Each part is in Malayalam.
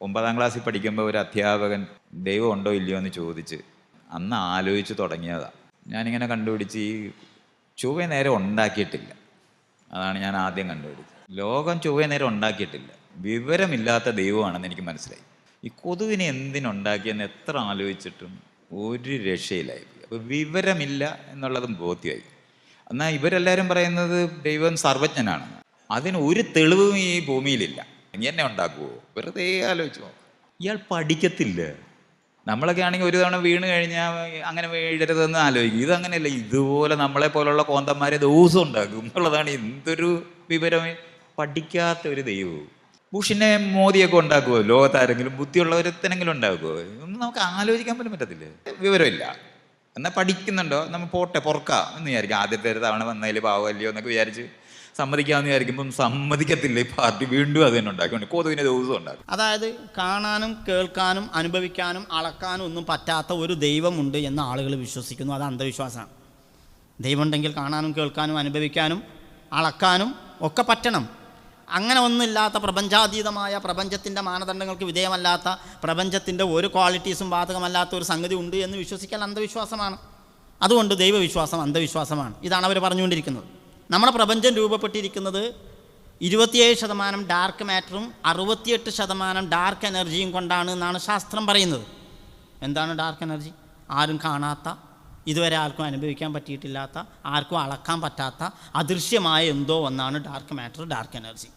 ഒമ്പതാം ക്ലാസ്സിൽ പഠിക്കുമ്പോൾ ഒരു അധ്യാപകൻ ദൈവം ഉണ്ടോ ഇല്ലയോ എന്ന് ചോദിച്ച് അന്ന് ആലോചിച്ച് തുടങ്ങിയതാണ് ഞാനിങ്ങനെ കണ്ടുപിടിച്ച് ഈ ചൊവ്വ നേരെ ഉണ്ടാക്കിയിട്ടില്ല. അതാണ് ഞാൻ ആദ്യം കണ്ടുപിടിച്ചത്. ലോകം ചൊവ്വ നേരെ ഉണ്ടാക്കിയിട്ടില്ല. വിവരമില്ലാത്ത ദൈവമാണെന്ന് എനിക്ക് മനസ്സിലായി. ഈ കൊതുവിനെ എന്തിനുണ്ടാക്കിയെന്ന് എത്ര ആലോചിച്ചിട്ടും ഒരു രക്ഷയിലായി അപ്പോൾ വിവരമില്ല എന്നുള്ളതും ബോധ്യമായി. എന്നാൽ ഇവരെല്ലാവരും പറയുന്നത് ദൈവം സർവജ്ഞനാണ് അതിന് ഒരു തെളിവും ഈ ഭൂമിയിലില്ല. നീ എന്നെ ഉണ്ടാക്കുമോ വെറുതെ ആലോചിച്ചു. ഇയാൾ പഠിക്കത്തില്ല. നമ്മളൊക്കെ ആണെങ്കിൽ ഒരു തവണ വീണ് കഴിഞ്ഞാൽ അങ്ങനെ വീഴരുതെന്ന് ആലോചിക്കും. ഇതങ്ങനെയല്ല ഇതുപോലെ നമ്മളെ പോലുള്ള കോന്തന്മാരെ ദിവസം ഉണ്ടാക്കും എന്നുള്ളതാണ് എന്തൊരു വിവരം. പഠിക്കാത്ത ഒരു ദൈവവും ബുഷിനെ മോദിയൊക്കെ ഉണ്ടാക്കുമോ ലോകത്താരെങ്കിലും ബുദ്ധിയുള്ളവരത്തെങ്കിലും ഉണ്ടാക്കുമോ ഒന്നും നമുക്ക് ആലോചിക്കാൻ പോലും പറ്റത്തില്ല. വിവരമില്ല. എന്നാൽ പഠിക്കുന്നുണ്ടോ? നമ്മൾ പോട്ടെ പൊറക്കാം എന്ന് വിചാരിക്കും. ആദ്യത്തെ ഒരു തവണ വന്നതിൽ പാവമല്ലയോ എന്നൊക്കെ വിചാരിച്ച് സമ്മതിക്കാമെന്ന് വിചാരിക്കുമ്പം സമ്മതിക്കത്തില്ല? ഈ പാർട്ടി വീണ്ടും അത് തന്നെ ഉണ്ടാക്കി. കൊതുവിനെ ദിവസം ഉണ്ടാക്കും. അതായത് കാണാനും കേൾക്കാനും അനുഭവിക്കാനും അളക്കാനും ഒന്നും പറ്റാത്ത ഒരു ദൈവമുണ്ട് എന്ന് ആളുകൾ വിശ്വസിക്കുന്നു. അത് അന്ധവിശ്വാസമാണ്. ദൈവമുണ്ടെങ്കിൽ കാണാനും കേൾക്കാനും അനുഭവിക്കാനും അളക്കാനും ഒക്കെ പറ്റണം. അങ്ങനെ ഒന്നുമില്ലാത്ത പ്രപഞ്ചാതീതമായ പ്രപഞ്ചത്തിന്റെ മാനദണ്ഡങ്ങൾക്ക് വിധേയമല്ലാത്ത പ്രപഞ്ചത്തിന്റെ ഒരു ക്വാളിറ്റീസും ബാധകമല്ലാത്ത ഒരു സംഗതി ഉണ്ട് എന്ന് വിശ്വസിക്കാൻ അന്ധവിശ്വാസമാണ്. അതുകൊണ്ട് ദൈവവിശ്വാസം അന്ധവിശ്വാസമാണ്. ഇതാണ് അവർ പറഞ്ഞുകൊണ്ടിരിക്കുന്നത്. നമ്മുടെ പ്രപഞ്ചം രൂപപ്പെട്ടിരിക്കുന്നത് ഇരുപത്തിയേഴ് ശതമാനം ഡാർക്ക് മാറ്ററും അറുപത്തിയെട്ട് ശതമാനം ഡാർക്ക് എനർജിയും കൊണ്ടാണ് എന്നാണ് ശാസ്ത്രം പറയുന്നത്. എന്താണ് ഡാർക്ക് എനർജി ആരും കാണാത്ത ഇതുവരെ ആർക്കും അനുഭവിക്കാൻ പറ്റിയിട്ടില്ലാത്ത ആർക്കും അളക്കാൻ പറ്റാത്ത അദൃശ്യമായ എന്തോ ഒന്നാണ് ഡാർക്ക് മാറ്റർ ഡാർക്ക് എനർജി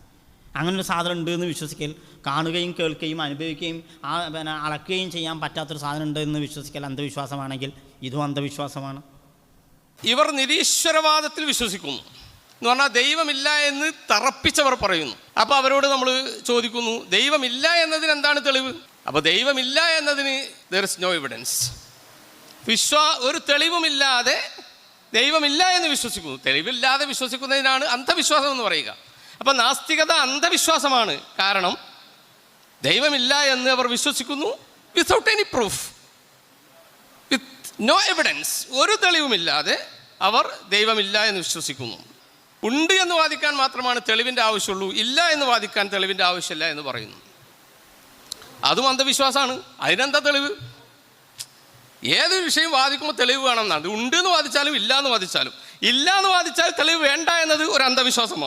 അങ്ങനൊരു സാധനം ഉണ്ട് എന്ന് വിശ്വസിക്കൽ കാണുകയും കേൾക്കുകയും അനുഭവിക്കുകയും ആ പിന്നെ അളക്കുകയും ചെയ്യാൻ പറ്റാത്തൊരു സാധനം ഉണ്ട് എന്ന് വിശ്വസിക്കൽ അന്ധവിശ്വാസമാണെങ്കിൽ ഇതും അന്ധവിശ്വാസമാണ്. ഇവർ നിരീശ്വരവാദത്തിൽ വിശ്വസിക്കുന്നു. എന്ന് പറഞ്ഞാൽ ദൈവമില്ല എന്ന് തറപ്പിച്ചവർ പറയുന്നു. അപ്പോൾ അവരോട് നമ്മൾ ചോദിക്കുന്നു ദൈവമില്ല എന്നതിന് എന്താണ് തെളിവ്? അപ്പോൾ ദൈവമില്ല എന്നതിന് ദർ ഇസ് നോ എവിഡൻസ് വിശ്വാ ഒരു തെളിവുമില്ലാതെ ദൈവമില്ല എന്ന് വിശ്വസിക്കുന്നു. തെളിവില്ലാതെ വിശ്വസിക്കുന്നതിനാണ് അന്ധവിശ്വാസം എന്ന് പറയുക. അപ്പോൾ നാസ്തികത അന്ധവിശ്വാസമാണ്. കാരണം ദൈവമില്ല എന്ന് അവർ വിശ്വസിക്കുന്നു without any proof with no evidence ഒരു തെളിവുമില്ലാതെ അവർ ദൈവമില്ല എന്ന് വിശ്വസിക്കുന്നു. ഉണ്ട് എന്ന് വാദിക്കാൻ മാത്രമാണ് തെളിവിന്റെ ആവശ്യമുള്ളൂ. ഇല്ല എന്ന് വാദിക്കാൻ തെളിവിന്റെ ആവശ്യമില്ല എന്ന് പറയുന്നു. അതും അന്ധവിശ്വാസമാണ് അതിനെന്താ തെളിവ്? ഏതൊരു വിഷയം വാദിക്കുമ്പോൾ തെളിവ് വേണം വേണമെന്നാണ് ഉണ്ട് എന്ന് വാദിച്ചാലും ഇല്ല എന്ന് വാദിച്ചാലും. ഇല്ല എന്ന് വാദിച്ചാൽ തെളിവ് വേണ്ട എന്നത് ഒരു അന്ധവിശ്വാസമാണ്.